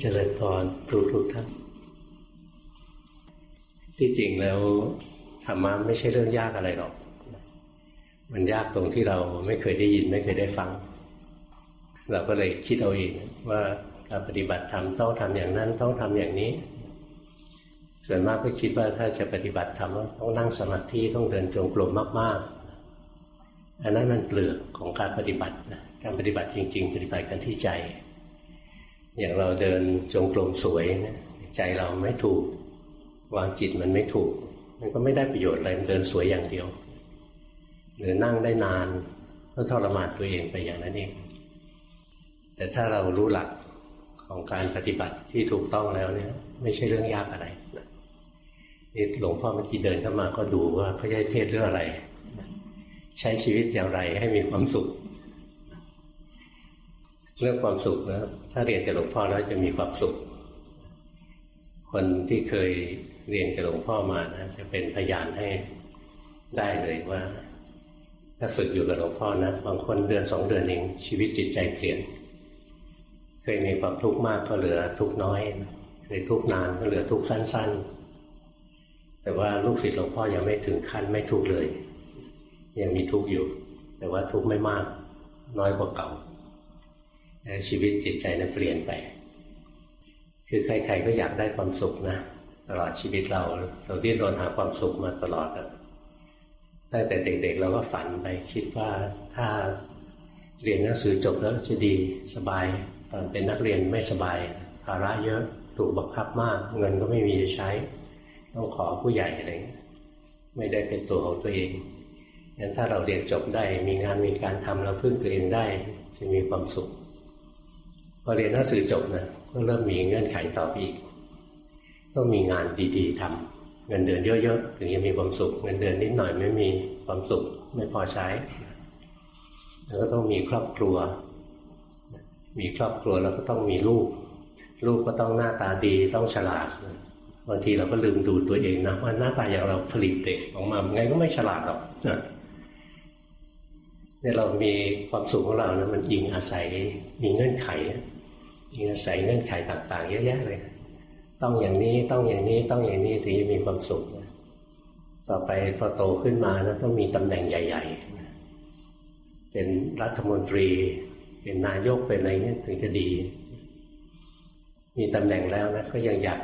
เจริญพรทุกทุกท่านที่จริงแล้วธรรมะไม่ใช่เรื่องยากอะไรหรอก มันยากตรงที่เราไม่เคยได้ยินไม่เคยได้ฟัง เราก็เลยคิดเอาเองว่าการปฏิบัติธรรมต้องทำอย่างนั้นต้องทำอย่างนี้ ส่วนมากก็คิดว่าถ้าจะปฏิบัติธรรมต้องนั่งสมาธิต้องเดินจงกรมมากๆ อันนั้นมันเปลือกของการปฏิบัตินะการปฏิบัติจริง ๆ ปฏิบัติกันที่ใจ อย่างเราเดินจงกรมสวยนะใจเราไม่ถูก วางจิตมันไม่ถูก มันก็ไม่ได้ประโยชน์อะไรมันเดินสวยอย่างเดียว หรือนั่งได้นานก็ทรมานตัวเองไปอย่างนั้นเองแต่ถ้าเรารู้หลักของการปฏิบัติที่ถูกต้องแล้วเนี่ย ไม่ใช่เรื่องยากอะไรนี่หลวงพ่อเมื่อกี้เดินเข้ามาก็ดูว่าเขาจะเทศเรื่องอะไร ใช้ชีวิตอย่างไรให้มีความสุข เรื่องความสุขนะถ้าเรียนกับหลวงพ่อแล้วจะมีความสุข คนที่เคยเรียนกับหลวงพ่อมานะจะเป็นพยานให้ได้เลยว่า ถ้าฝึกอยู่กับหลวงพ่อนะบางคนเดือนสองเดือนเองชีวิตจิตใจเปลี่ยน เคยมีความทุกข์มากก็เหลือทุกน้อยเคยทุกนานก็เหลือทุกสั้น ๆ แต่ว่าลูกศิษย์หลวงพ่อยังไม่ถึงขั้นไม่ทุกเลย ยังมีทุกอยู่ แต่ว่าทุกไม่มาก น้อยกว่าเก่า ชีวิตจิตใจนั้นเปลี่ยนไป คือใครๆก็อยากได้ความสุขนะตลอดชีวิตเราเราดิ้นรนหาความสุขมาตลอดอะตั้งแต่เด็กๆ เราก็ฝันไปคิดว่าถ้าเรียนหนังสือจบแล้วจะดีสบาย ตอนเป็นนักเรียนไม่สบายภาระเยอะถูกบังคับมาก เงินก็ไม่มีจะใช้ ต้องขอผู้ใหญ่อะไรไม่ได้เป็นตัวของตัวเองงั้นถ้าเราเรียนจบได้มีงานมีการทำเราพึ่งตัวเองได้จะมีความสุข อเรียนหนังสือจบนะก็เริ่มมีเงื่อนไขต่อไปอีกต้องมีงานดีๆทำเงินเดือนเยอะๆถึงจะมีความสุข เงินเดือนนิดหน่อยไม่มีความสุขไม่พอใช้แล้วก็ต้องมีครอบครัว มีครอบครัวแล้วก็ต้องมีลูก ลูกก็ต้องหน้าตาดีต้องฉลาดบางทีเราก็ลืมดูตัวเองนะว่าหน้าตาอย่างเราผลิตเด็กออกมาไงก็ไม่ฉลาดหรอกเนี่ยเรามีความสุขของเรานะมันอิงอาศัยมีเงื่อนไข อิงอาศัยเงื่อนไขต่าง ๆ เยอะแยะเลย ต้องอย่างนี้ต้องอย่างนี้ต้องอย่างนี้ถึงจะมีความสุขต่อไปพอโตขึ้นมานะต้องมีตำแหน่งใหญ่ ๆ เป็นรัฐมนตรี เป็นนายกเป็นอะไรเงี้ยถึงจะดี มีตำแหน่งแล้วนะก็ยังอยาก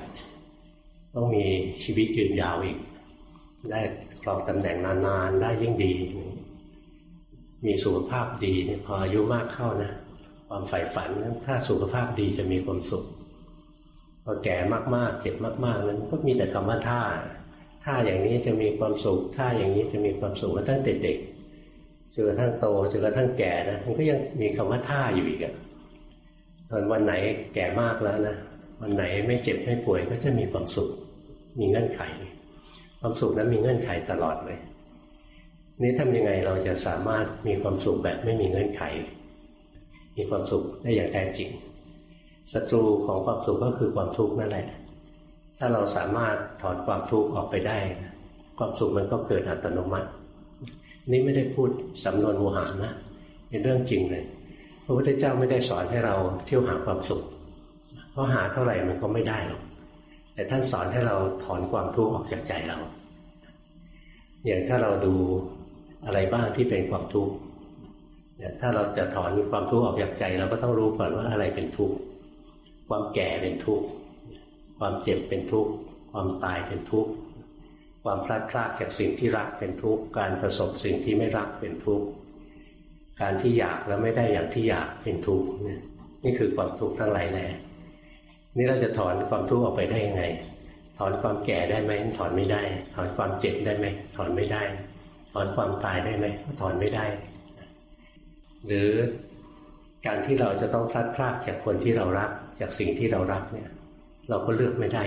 ต้องมีชีวิตยืนยาวอีก ได้ครองตำแหน่งนานๆได้ยิ่งดี มีสุขภาพดีเนี่ยพออายุมากเข้านะ ความใฝ่ฝันนั้นถ้าสุขภาพดีจะมีความสุขพอแก่มากๆ เจ็บมาก ๆ นั้นก็มีแต่คำว่าท่าท่าอย่างนี้จะมีความสุขท่าอย่างนี้จะมีความสุขมาตั้งแต่เด็กจนกระทั่งโตจนกระทั่งแก่นะมันก็ยังมีคำว่าท่าอยู่อีกอะตอนวันไหนแก่มากแล้วนะวันไหนไม่เจ็บไม่ป่วยก็จะมีความสุข มีเงื่อนไข ความสุขนั้นมีเงื่อนไขตลอดเลย นี่ทำยังไงเราจะสามารถมีความสุขแบบไม่มีเงื่อนไข มีความสุขได้อย่างแท้จริงศัตรูของความสุขก็คือความทุกข์นั่นแหละ ถ้าเราสามารถถอนความทุกข์ออกไปได้ ความสุขมันก็เกิดอัตโนมัติ นี่ไม่ได้พูดสำนวนโมหานะ เป็นเรื่องจริงเลยพระพุทธเจ้าไม่ได้สอนให้เราเที่ยวหาความสุข เพราะหาเท่าไหร่มันก็ไม่ได้หรอก แต่ท่านสอนให้เราถอนความทุกข์ออกจากใจเรา อย่างถ้าเราดูอะไรบ้างที่เป็นความทุกข์ ถ้าเราจะถอนความทุกข์ออกจากใจ เราก็ต้องรู้ก่อนว่าอะไรเป็นทุกข์ความแก่เป็นทุกข์ความเจ็บเป็นทุกข์ความตายเป็นทุกข์ความพลาดพลาดจากสิ่งที่รักเป็นทุกข์การประสบสิ่งที่ไม่รักเป็นทุกข์การที่อยากแล้วไม่ได้อย่างที่อยากเป็นทุกข์เนี่ยนี่คือความทุกข์ทั้งหลายแหล่นี่เราจะถอนความทุกข์ออกไปได้ยังไง ถอนความแก่ได้ไหมถอนไม่ได้ ถอนความเจ็บได้ไหมถอนไม่ได้ ถอนความตายได้ไหมถอนไม่ได้ หรือการที่เราจะต้องพลัดพรากจากคนที่เรารัก จากสิ่งที่เรารักเนี่ย เราก็เลือกไม่ได้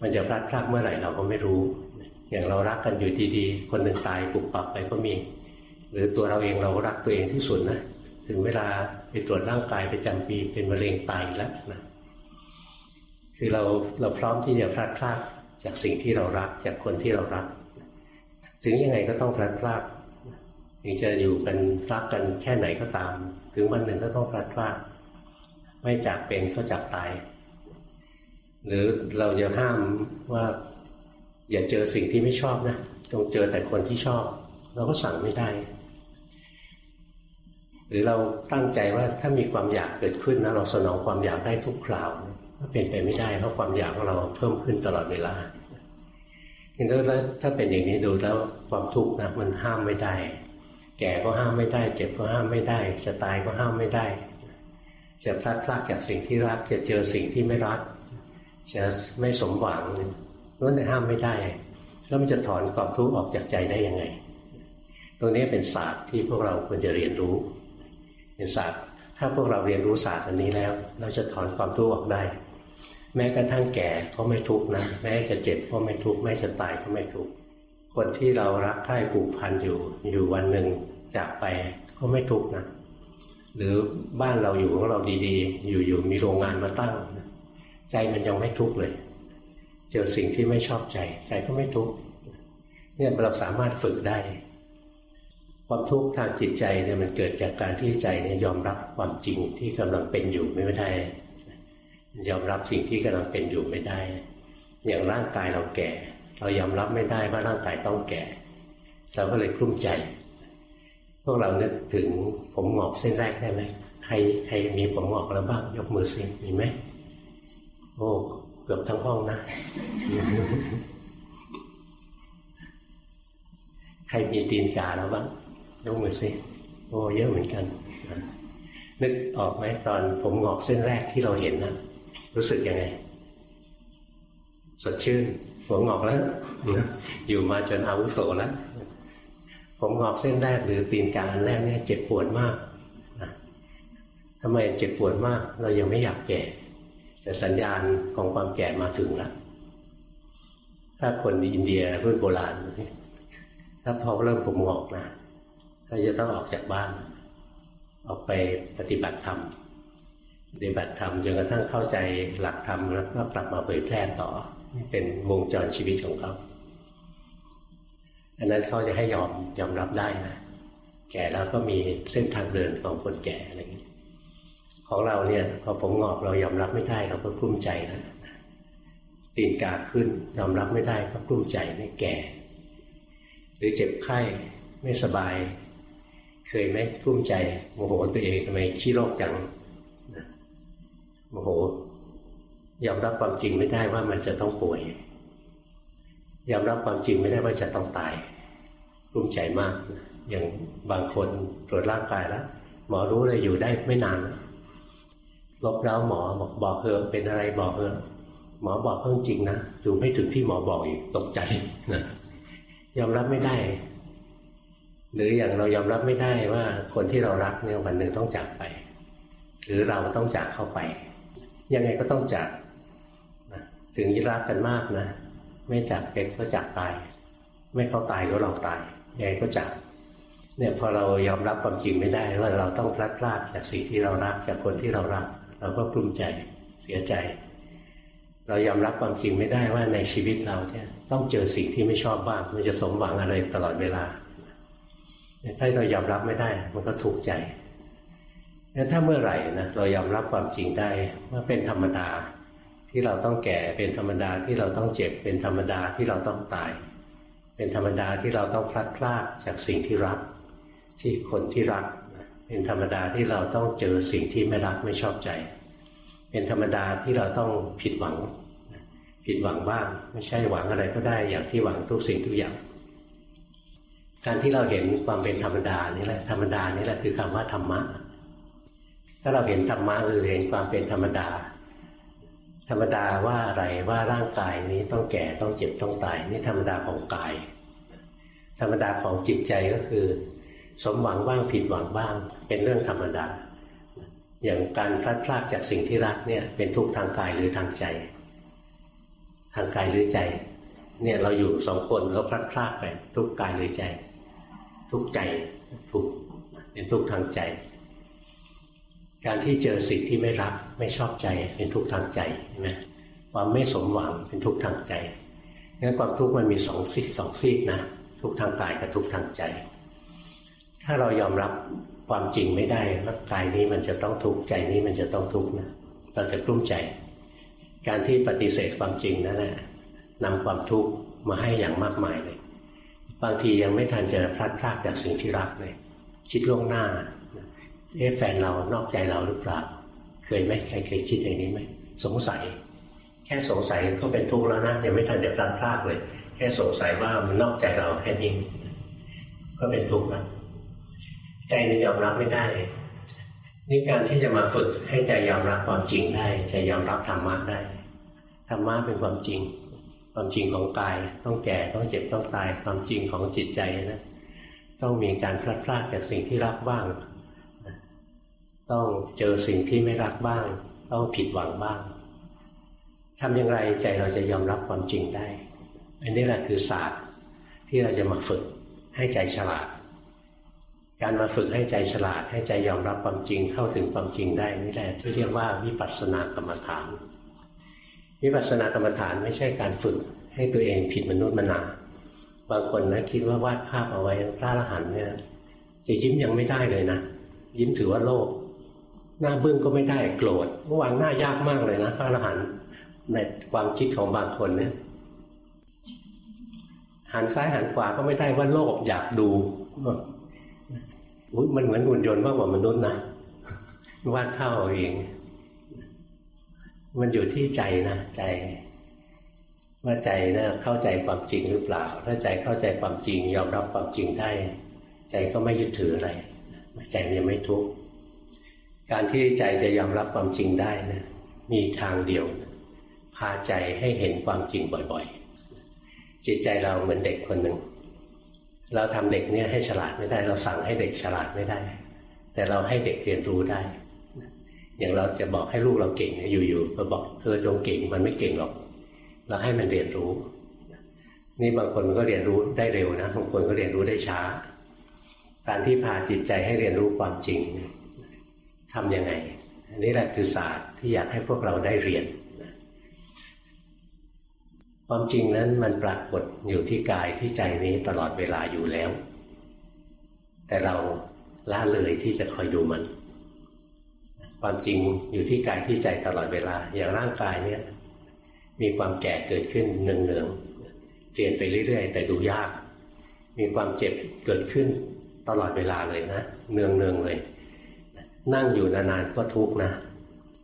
มันจะพลัดพรากเมื่อไหร่เราก็ไม่รู้ อย่างเรารักกันอยู่ดีๆ คนหนึ่งตายปุบปับไปก็มี หรือตัวเราเองเรารักตัวเองที่สุดนะถึงเวลาไปตรวจร่างกายไปจำปีเป็นมะเร็งตายแล้วนะคือเราเราพร้อมที่จะพลัดพรากจากสิ่งที่เรารัก จากคนที่เรารัก ถึงยังไงก็ต้องพลัดพราก ถึงจะอยู่กันรักกันแค่ไหนก็ตาม ถึงวันหนึ่งก็ต้องพลัดพรากไม่จากเป็นก็จากตาย หรือเราจะห้ามว่า อย่าเจอสิ่งที่ไม่ชอบนะจงเจอแต่คนที่ชอบ เราก็สั่งไม่ได้ หรือเราตั้งใจว่าถ้ามีความอยากเกิดขึ้นนะเราสนองความอยากได้ทุกคราวก็เป็นไปไม่ได้เพราะความอยากของเราเพิ่มขึ้นตลอดเวลาเห็นแล้วถ้าเป็นอย่างนี้ดูแล้วความทุกข์นะมันห้ามไม่ได้ แก่ก็ห้ามไม่ได้ เจ็บก็ห้ามไม่ได้ จะตายก็ห้ามไม่ได้ จะพลาดพลาดจากสิ่งที่รัก จะเจอสิ่งที่ไม่รัก จะไม่สมหวังนั่นแต่ห้ามไม่ได้ แล้วมันจะถอนความทุกข์ออกจากใจได้ยังไง ตรงนี้เป็นศาสตร์ที่พวกเราควรจะเรียนรู้ เป็นศาสตร์ ถ้าพวกเราเรียนรู้ศาสตร์อันนี้แล้ว เราจะถอนความทุกข์ออกได้ แม้กระทั่งแก่ก็ไม่ทุกข์นะ แม้จะเจ็บก็ไม่ทุกข์ แม้จะตายก็ไม่ทุกข์ คนที่เรารักใคร่ผูกพันอยู่อยู่วันหนึ่งจากไปก็ไม่ทุกข์นะหรือบ้านเราอยู่ของเราดีๆ อยู่ๆมีโรงงานมาตั้ง ใจมันยังไม่ทุกข์เลย เจอสิ่งที่ไม่ชอบใจ ใจก็ไม่ทุกข์เนี่ยเราสามารถฝึกได้ ความทุกข์ทางจิตใจเนี่ยมันเกิดจากการที่ใจเนี่ยยอมรับความจริงที่กำลังเป็นอยู่ไม่ได้ ยอมรับสิ่งที่กำลังเป็นอยู่ไม่ได้ อย่างร่างกายเราแก่ เรายอมรับไม่ได้ว่าร่างกายต้องแก่ เราก็เลยกลุ้มใจ พวกเรานึกถึงผมหงอกเส้นแรกได้ไหมใครใครมีผมหงอกแล้วบ้าง ยกมือสิมีไหมโอ้เกือบทั้งห้องนะ ใครมีตีนกาแล้วบ้างยกมือสิโอ้เยอะเหมือนกันนึกออกไหมตอนผมหงอกเส้นแรกที่เราเห็นนะรู้สึกยังไง สดชื่น หัวงอกแล้วอยู่มาจนอาวุโสแล้วผมงอกเส้นแรกหรือตีนกาอันแรกเนี่ยเจ็บปวดมากนะทำไมเจ็บปวดมาก เรายังไม่อยากแก่ แต่สัญญาณของความแก่มาถึงแล้วถ้าคนอินเดียรุ่นโบราณ ถ้าพอเริ่มผมงอกนะก็จะต้องออกจากบ้าน ออกไปปฏิบัติธรรมปฏิบัติธรรมจนกระทั่งเข้าใจหลักธรรมแล้วก็กลับมาเผยแพร่ต่อ นี่เป็นวงจรชีวิตของเขาอันนั้นเขาจะให้ยอมยอมรับได้นะแก่แล้วก็มีเส้นทางเดินของคนแก่อะไรอย่างนี้ของเราเนี่ยพอผมงอกเรายอมรับไม่ได้เราก็กลุ้มใจนะตีนกาขึ้นยอมรับไม่ได้ก็กลุ้มใจไม่แก่ หรือเจ็บไข้ไม่สบาย เคยไหมกลุ้มใจโมโหตัวเองทำไมขี้โรคจังโมโห ยอมรับความจริงไม่ได้ว่ามันจะต้องป่วย ยอมรับความจริงไม่ได้ว่าจะต้องตายกลุ้มใจมาก อย่างบางคนตรวจร่างกายแล้ว หมอรู้เลยอยู่ได้ไม่นานลบแล้วหมอบอกบอกเธอเป็นอะไรบอกเธอหมอบอกเพิ่องจริงนะอยู่ไม่ถึงที่หมอบอกอีกตกใจนะยอมรับไม่ได้ หรืออย่างเรายอมรับไม่ได้ว่าคนที่เรารักเนี่ยวันหนึ่งต้องจากไป หรือเราต้องจากเข้าไป ยังไงก็ต้องจาก ถึงรักกันมากนะ ไม่จากเป็นก็จากตาย ไม่เขาตายก็เราตายยังไงก็จากเนี่ยพอเรายอมรับความจริงไม่ได้ว่าเราต้องพลัดพรากจากสิ่งที่เรารักจากคนที่เรารัก เราก็กลุ้มใจเสียใจ เรายอมรับความจริงไม่ได้ว่าในชีวิตเราเนี่ยต้องเจอสิ่งที่ไม่ชอบบ้างมันจะสมหวังอะไรตลอดเวลาถ้าเรายอมรับไม่ได้ มันก็ถูกใจงั้นถ้าเมื่อไหร่นะเรายอมรับความจริงได้ว่าเป็นธรรมดา ที่เราต้องแก่เป็นธรรมดาที่เราต้องเจ็บเป็นธรรมดาที่เราต้องตาย เป็นธรรมดาที่เราต้องพลัดพรากจากสิ่งที่รัก ที่คนที่รัก เป็นธรรมดาที่เราต้องเจอสิ่งที่ไม่รักไม่ชอบใจ เป็นธรรมดาที่เราต้องผิดหวัง ผิดหวังบ้างไม่ใช่หวังอะไรก็ได้อย่างที่หวังทุกสิ่งทุกอย่างการที่เราเห็นความเป็นธรรมดานี่แหละธรรมดานี่แหละคือคำว่าธรรมะถ้าเราเห็นธรรมะคือเห็นความเป็นธรรมดา ธรรมดาว่าอะไรว่าร่างกายนี้ต้องแก่ต้องเจ็บต้องตายนี่ธรรมดาของกาย ธรรมดาของจิตใจก็คือ สมหวังบ้างผิดหวังบ้าง เป็นเรื่องธรรมดา อย่างการพลัดพรากจากสิ่งที่รักเนี่ยเป็นทุกข์ทางกายหรือทางใจ ทางกายหรือใจเนี่ยเราอยู่สองคนแล้วพลัดพรากไปทุกข์กายหรือใจ ทุกข์ใจทุกเป็นทุกข์ทางใจ การที่เจอสิ่งที่ไม่รักไม่ชอบใจเป็นทุกข์ทางใจใช่ไหมความไม่สมหวังเป็นทุกข์ทางใจงั้นความทุกข์มันมีสองซีกสองซีกนะทุกข์ทางกายกับทุกข์ทางใจ ถ้าเรายอมรับความจริงไม่ได้ว่ากายนี้มันจะต้องทุกข์ใจนี้มันจะต้องทุกข์นะเราจะกลุ้มใจ การที่ปฏิเสธความจริงนั่นแหละนำความทุกข์มาให้อย่างมากมายเลย บางทียังไม่ทันจะพลัดพรากจากสิ่งที่รักเลย คิดล่วงหน้า เอ๊ะแฟนเรานอกใจเราหรือเปล่าเคยไหมใครเคยคิดอย่างนี้ไหมสงสัย แค่สงสัยก็เป็นทุกข์แล้วนะยังไม่ทันจะพลัดพรากเลย แค่สงสัยว่ามันนอกใจเราแค่นี้ก็เป็นทุกข์แล้วใจมันยอมรับไม่ได้นี่การที่จะมาฝึกให้ใจยอมรับความจริงได้ใจยอมรับธรรมะได้ธรรมะเป็นความจริง ความจริงของกายต้องแก่ต้องเจ็บต้องตายความจริงของจิตใจนะต้องมีการพลาดพลาดจากสิ่งที่รักบ้าง ต้องเจอสิ่งที่ไม่รักบ้าง ต้องผิดหวังบ้างทำอย่างไรใจเราจะยอมรับความจริงได้ อันนี้แหละคือศาสตร์ที่เราจะมาฝึกให้ใจฉลาด การมาฝึกให้ใจฉลาด ให้ใจยอมรับความจริงเข้าถึงความจริงได้นี่แหละที่เรียกว่าวิปัสสนากรรมฐานวิปัสสนากรรมฐานไม่ใช่การฝึกให้ตัวเองผิดมนุษย์มนา บางคนนะคิดว่าวาดภาพเอาไว้พระอรหันต์เนี่ยจะยิ้มยังไม่ได้เลยนะยิ้มถือว่าโลภ หน้าบึ้งก็ไม่ได้โกรธวานหน้ายากมากเลยนะพระอรหันต์ในความคิดของบางคนเนี่ยหันซ้ายหันขวาก็ไม่ได้ว่าโลภอยากดูอุ๊ยมันเหมือนหุ่นยนต์มากกว่ามนุษย์นะวาดภาพเอาเอง มันอยู่ที่ใจนะใจว่าใจนะเข้าใจความจริงหรือเปล่า ถ้าใจเข้าใจความจริงยอมรับความจริงได้ ใจก็ไม่ยึดถืออะไร ใจมันยังไม่ทุกข์ การที่ใจจะยอมรับความจริงได้นะมีทางเดียว พาใจให้เห็นความจริงบ่อยๆ จิตใจเราเหมือนเด็กคนหนึ่ง เราทำเด็กเนี่ยให้ฉลาดไม่ได้ เราสั่งให้เด็กฉลาดไม่ได้ แต่เราให้เด็กเรียนรู้ได้ อย่างเราจะบอกให้ลูกเราเก่งอยู่ๆเราบอกเธอจงเก่งมันไม่เก่งหรอก เราให้มันเรียนรู้ นี่บางคนมันก็เรียนรู้ได้เร็วนะบางคนก็เรียนรู้ได้ช้า การที่พาจิตใจให้เรียนรู้ความจริง ทำยังไง อันนี้แหละคือศาสตร์ที่อยากให้พวกเราได้เรียนความจริงนั้นมันปรากฏอยู่ที่กายที่ใจนี้ตลอดเวลาอยู่แล้ว แต่เราละเลยที่จะคอยดูมัน ความจริงอยู่ที่กายที่ใจตลอดเวลา อย่างร่างกายเนี่ยมีความแก่เกิดขึ้นเนืองๆเปลี่ยนไปเรื่อย ๆ แต่ดูยาก มีความเจ็บเกิดขึ้นตลอดเวลาเลยนะ เนืองๆเลย นั่งอยู่นานๆก็ทุกข์นะ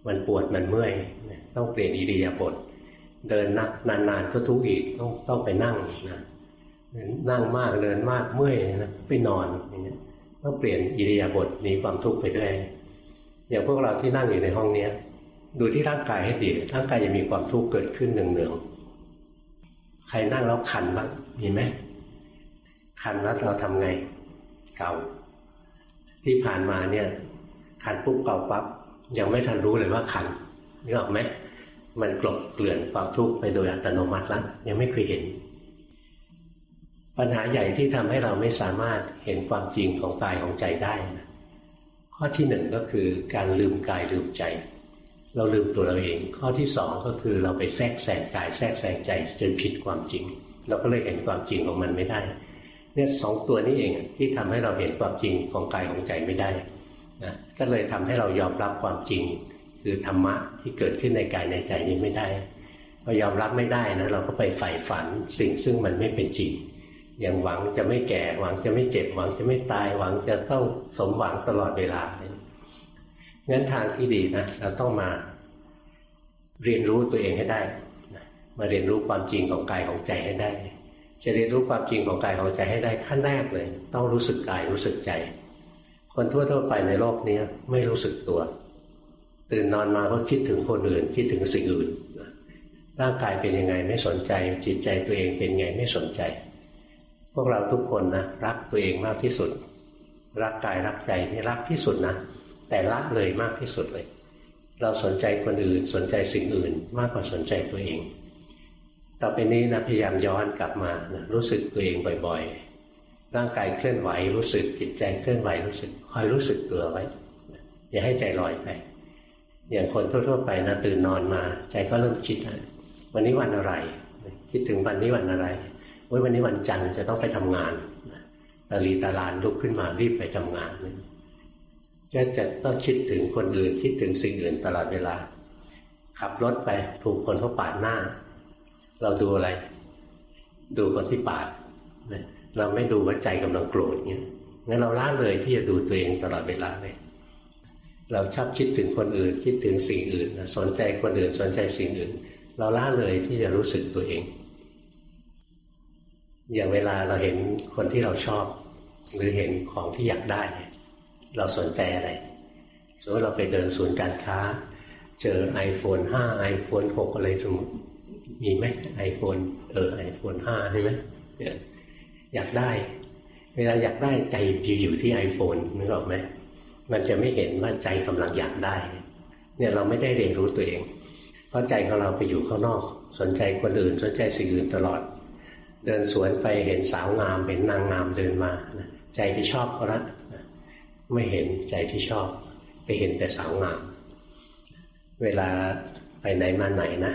มันปวดมันเมื่อย ต้องเปลี่ยนอิริยาบถเดินนักนานๆก็ทุกข์อีกต้องต้องไปนั่งนะนั่งมากเดินมากเมื่อยนะไปนอนอย่างเงี้ยต้องเปลี่ยนอิริยาบถหนีความทุกข์ไปด้วยอย่างพวกเราที่นั่งอยู่ในห้องเนี้ย ดูที่ร่างกายให้ดีร่างกายจะมีความทุกข์เกิดขึ้นเนืองๆใครนั่งแล้วคันบ้างมีไหมคันแล้วเราทำไงเก่าที่ผ่านมาเนี่ย คันปุ๊บเก่าปั๊บยังไม่ทันรู้เลยว่าคันนึกออกไหมมันกลบเกลื่อนความทุกข์ไปโดยอัตโนมัติแล้วยังไม่เคยเห็น ปัญหาใหญ่ที่ทำให้เราไม่สามารถเห็นความจริงของกายของใจได้นะข้อที่หนึ่งก็คือการลืมกายลืมใจ เราลืมตัวเราเอง ข้อที่สองก็คือเราไปแทรกแซงกายแทรกแซงใจจนผิดความจริง เราก็เลยเห็นความจริงของมันไม่ได้ เนี่ยสองตัวนี้เองที่ทำให้เราเห็นความจริงของกายของใจไม่ได้ นะก็เลยทำให้เรายอมรับความจริง คือธรรมะที่เกิดขึ้นในกายในใจนี้ไม่ได้พอยอมรับไม่ได้นะเราก็ไปใฝ่ฝันสิ่งซึ่งมันไม่เป็นจริงอย่างหวังจะไม่แก่หวังจะไม่เจ็บหวังจะไม่ตายหวังจะต้องสมหวังตลอดเวลางั้นทางที่ดีนะเราต้องมาเรียนรู้ตัวเองให้ได้ มาเรียนรู้ความจริงของกายของใจให้ได้ จะเรียนรู้ความจริงของกายของใจให้ได้ขั้นแรกเลย ต้องรู้สึกกายรู้สึกใจ คนทั่วๆไปในโลกนี้ไม่รู้สึกตัว ตื่นนอนมาก็คิดถึงคนอื่น คิดถึงสิ่งอื่นร่างกายเป็นยังไงไม่สนใจ จิตใจตัวเองเป็นไงไม่สนใจ พวกเราทุกคนนะรักตัวเองมากที่สุด รักกายรักใจนี่รักที่สุดนะแต่ละเลยมากที่สุดเลย เราสนใจคนอื่นสนใจสิ่งอื่น มากกว่าสนใจตัวเอง ต่อไปนี้นะพยายามย้อนกลับมานะรู้สึกตัวเองบ่อยๆ ร่างกายเคลื่อนไหวรู้สึกจิตใจเคลื่อนไหวรู้สึกคอยรู้สึกตัวไว้ อย่าให้ใจลอยไป อย่างคนทั่ว ๆ ไปนะตื่นนอนมาใจก็เริ่มคิดแล้ววันนี้วันอะไร คิดถึงวันนี้วันอะไรวันนี้วันจันทร์จะต้องไปทำงานตาลีตาลานลุกขึ้นมารีบไปทำงานก็จะต้องคิดถึงคนอื่น คิดถึงสิ่งอื่นตลอดเวลา ขับรถไปถูกคนเขาปาดหน้า เราดูอะไร ดูคนที่ปาด เราไม่ดูว่าใจกำลังโกรธเงี้ยงั้นเราละเลยที่จะดูตัวเองตลอดเวลาเลย เราชอบคิดถึงคนอื่น คิดถึงสิ่งอื่น สนใจคนอื่นสนใจสิ่งอื่น เราละเลยที่จะรู้สึกตัวเอง อย่างเวลาเราเห็นคนที่เราชอบ หรือเห็นของที่อยากได้ เราสนใจอะไรสมมติเราไปเดินศูนย์การค้า เจอ iPhone 5 iPhone 6 อะไรสมมติมีไหม iPhone เออ iPhone 5 ใช่ไหมเนี่ย อยากได้ เวลาอยากได้ใจอยู่ที่ iPhone นึกออกไหมมันจะไม่เห็นว่าใจกำลังอยากได้ เนี่ยเราไม่ได้เรียนรู้ตัวเอง เพราะใจของเราไปอยู่ข้างนอก สนใจคนอื่น สนใจสิ่งอื่นตลอด เดินสวนไปเห็นสาวงามเห็นนางงามเดินมาใจที่ชอบเขาละนะไม่เห็นใจที่ชอบ ไปเห็นแต่สาวงาม เวลาไปไหนมาไหนนะ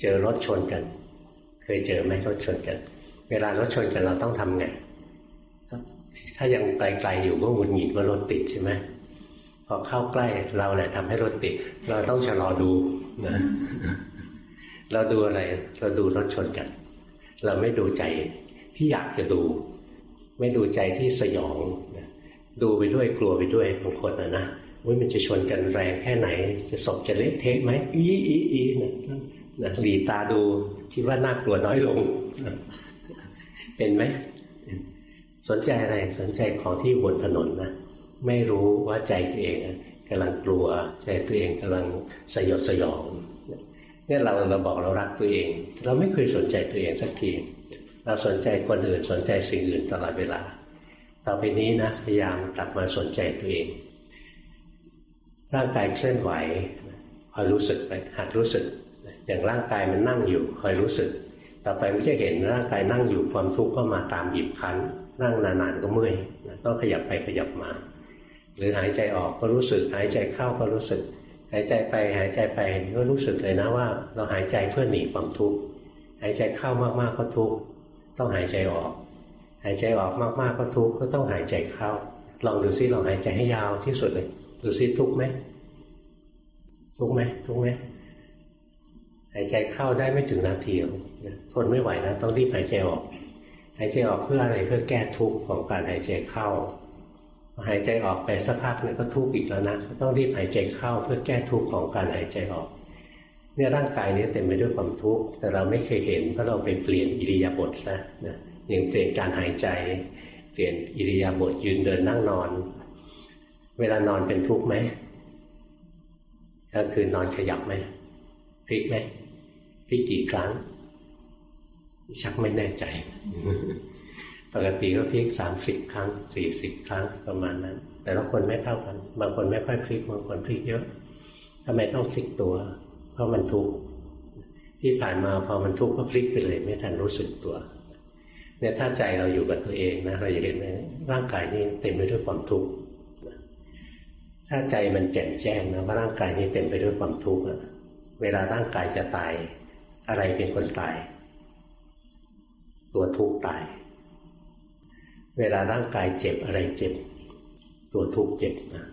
เจอรถชนกัน เคยเจอไหมรถชนกัน เวลารถชนกันเราต้องทำไงถ้ายังไกลๆอยู่ก็หงุดหงิดว่ารถติดใช่ไหมพอเข้าใกล้เราแหละทำให้รถติด เราต้องชะลอดูนะเราดูอะไร เราดูรถชนกัน เราไม่ดูใจที่อยากจะดู ไม่ดูใจที่สยองดูไปด้วยกลัวไปด้วยบางคนนะนะอุ้ยมันจะชนกันแรงแค่ไหน จะศพจะเละเทะไหมอีอีอีนะนะหลีตาดูคิดว่าน่ากลัวน้อยลง เป็นไหมสนใจอะไรสนใจของที่บนถนนนะไม่รู้ว่าใจตัวเองกำลังกลัวใจตัวเองกำลังสยดสยองเนี่ยเราเราบอกเรารักตัวเอง เราไม่เคยสนใจตัวเองสักทีเราสนใจคนอื่นสนใจสิ่งอื่นตลอดเวลา ต่อไปนี้นะพยายามกลับมาสนใจตัวเอง ร่างกายเคลื่อนไหวคอยรู้สึกไปหัดรู้สึก อย่างร่างกายมันนั่งอยู่คอยรู้สึก ต่อไปไม่ใช่เห็นร่างกายนั่งอยู่ความทุกข์ก็มาตามหยิบคั้น นั่งนานๆก็เมื่อยต้องขยับไปขยับมา หรือหายใจออกก็รู้สึกหายใจเข้าก็รู้สึก หายใจไปหายใจไปก็รู้สึกเลยนะว่า เราหายใจเพื่อหนีความทุกข์หายใจเข้ามากๆก็ทุกข์ต้องหายใจออก หายใจออกมากๆก็ทุกข์ก็ต้องหายใจเข้า ลองดูซิลองหายใจให้ยาวที่สุดเลยดูซิทุกข์ไหมทุกข์ไหมทุกข์ไหม หายใจเข้าได้ไม่ถึงนาทีทนไม่ไหวนะต้องรีบหายใจออก หายใจออกเพื่ออะไรเพื่อแก้ทุกข์ของการหายใจเข้า หายใจออกไปสักพักนึงก็ทุกข์อีกแล้วนะต้องรีบหายใจเข้าเพื่อแก้ทุกข์ของการหายใจออกเนี่ยร่างกายนี้เต็มไปด้วยความทุกข์แต่เราไม่เคยเห็นเพราะเราไปเปลี่ยนอิริยาบถซะนะอย่างเปลี่ยนการหายใจ เปลี่ยนอิริยาบถยืนเดินนั่งนอน เวลานอนเป็นทุกข์ไหมกลางคืนนอนขยับไหมพลิกไหม พลิกกี่ครั้ง ชักไม่แน่ใจ ปกติก็พลิกสามสิบครั้งสี่สิบครั้งประมาณนั้น แต่ละคนไม่เท่ากัน บางคนไม่ค่อยพลิกบางคนพลิกเยอะทำไมต้องพลิกตัว เพราะมันทุกข์ที่ผ่านมาพอมันทุกข์ก็พลิกไปเลย ไม่ทันรู้สึกตัวเนี่ยถ้าใจเราอยู่กับตัวเองนะเราจะเห็นว่าร่างกายนี้เต็มไปด้วยความทุกข์ถ้าใจมันแจ่มแจ้งนะว่าร่างกายนี้เต็มไปด้วยความทุกข์เวลาร่างกายจะตาย อะไรเป็นคนตาย ตัวทุกข์ตาย เวลาร่างกายเจ็บอะไรเจ็บ ตัวทุกข์เจ็บนะ